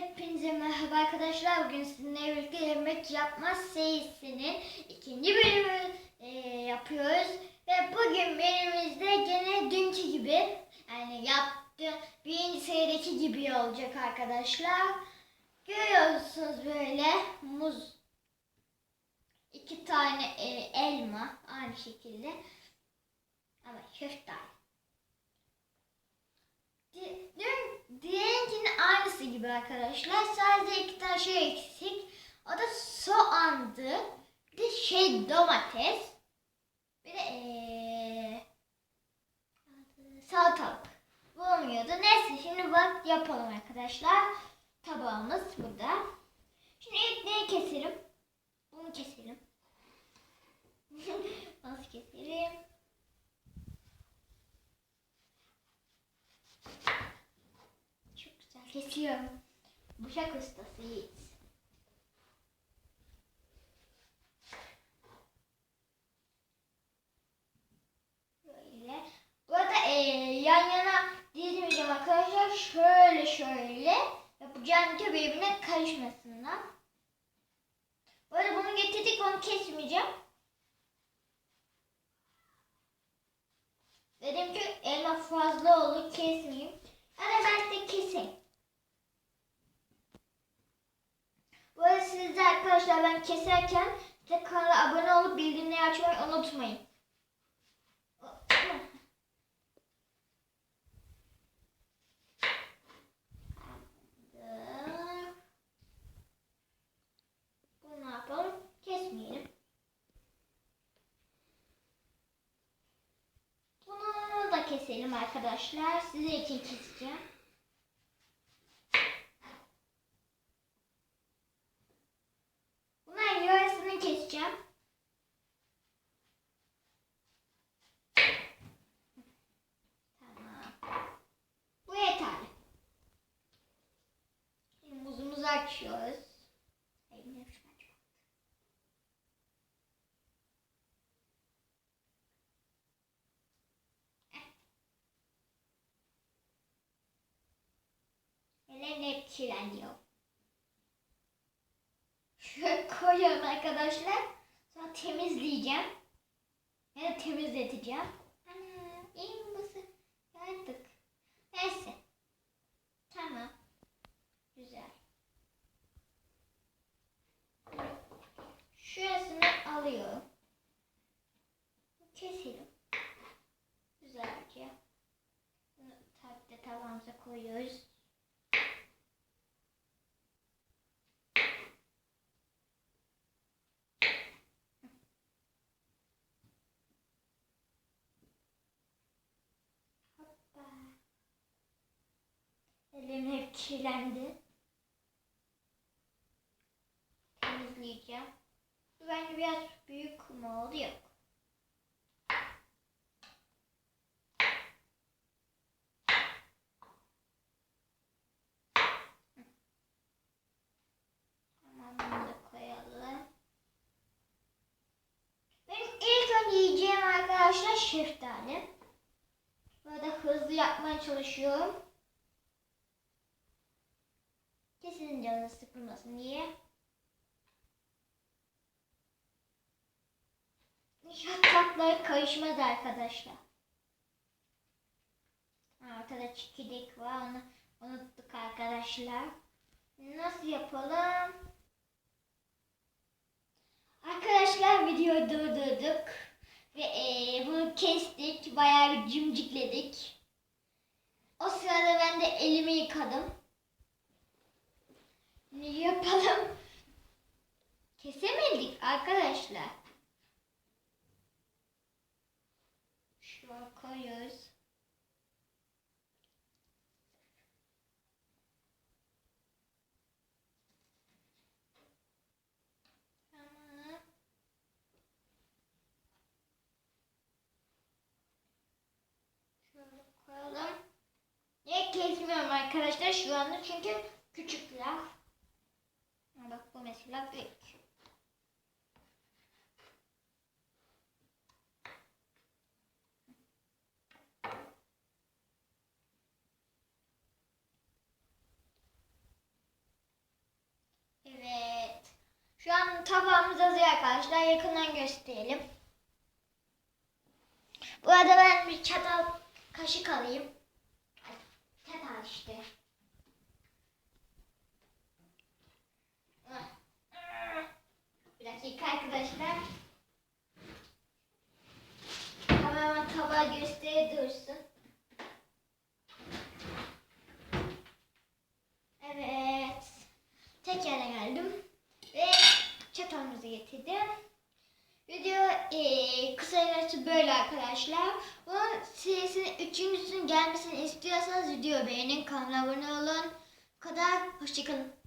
Hepinize merhaba arkadaşlar. Bugün sizinle birlikte yemek yapma serisinin ikinci bölümü e, yapıyoruz. Ve bugün menümüzde gene dünkü gibi yani yaptı birinci serideki gibi olacak arkadaşlar. Görüyorsunuz böyle muz, iki tane e, elma aynı şekilde ama. Di- Dün diğerinkinin aynısı gibi arkadaşlar. Sadece iki tane şey eksik. O da soğandı. Bir de şey domates. Bir de ee, salatalık. Bu olmuyordu. Neyse şimdi bak yapalım arkadaşlar. Tabağımız burada. Şimdi ilk neyi keselim? Bunu keselim. Nasıl keselim? Çok güzel kesiyorum. Bıçak ustasıyız. Böyle. Bu arada eee, yan yana dizmeyeceğim arkadaşlar. Şöyle şöyle yapacağım ki birbirine karışmasınlar. Bu arada bunu getirdik onu kesmeyeceğim. Dedim ki elma fazla olur kesmeyeyim. Hadi ben de keseyim. Bu arada siz de arkadaşlar ben keserken de kanala abone olup bildirimleri açmayı unutmayın. Bunu yapalım? Bunu da keselim arkadaşlar. Size için keseceğim. Ellerim hep kirleniyor. Şöyle koyuyorum arkadaşlar. Sonra temizleyeceğim. Ya da temizleteceğim. Ana, iyi bu? Yaptık. Neyse. Tamam. Güzel. Şurasını alıyorum. Keselim. Güzelce. Bunu tabii de tavamıza koyuyoruz. Elim hep kirlendi. Temizleyeceğim. Bence biraz büyük mü oldu? Yok. Yiyeceğim arkadaşlar şeftali. Böyle hızlı yapmaya çalışıyorum. Kesin canı sıkılmasın diye. Şatlakları karışmaz arkadaşlar. Ortada çekirdek var onu unuttuk arkadaşlar. Nasıl yapalım? Arkadaşlar videoyu durdurduk. Ve eee, bunu kestik. Bayağı bir cimcikledik. O sırada ben de elimi yıkadım. Yapalım? Kesemedik arkadaşlar. Koyuyoruz. Şöyle. Niye kesmiyorum arkadaşlar şu anda çünkü küçükler. Ha, Bak bu mesela büyük. Evet. Şu an tabağımız hazır arkadaşlar. Yakından gösterelim. Bu arada ben bir çatal kaşık alayım. Çatal işte. Kısacası böyle arkadaşlar. Bunun serisinin üçüncüsünün gelmesini istiyorsanız video beğenin, kanala abone olun. Bu kadar. Hoşçakalın.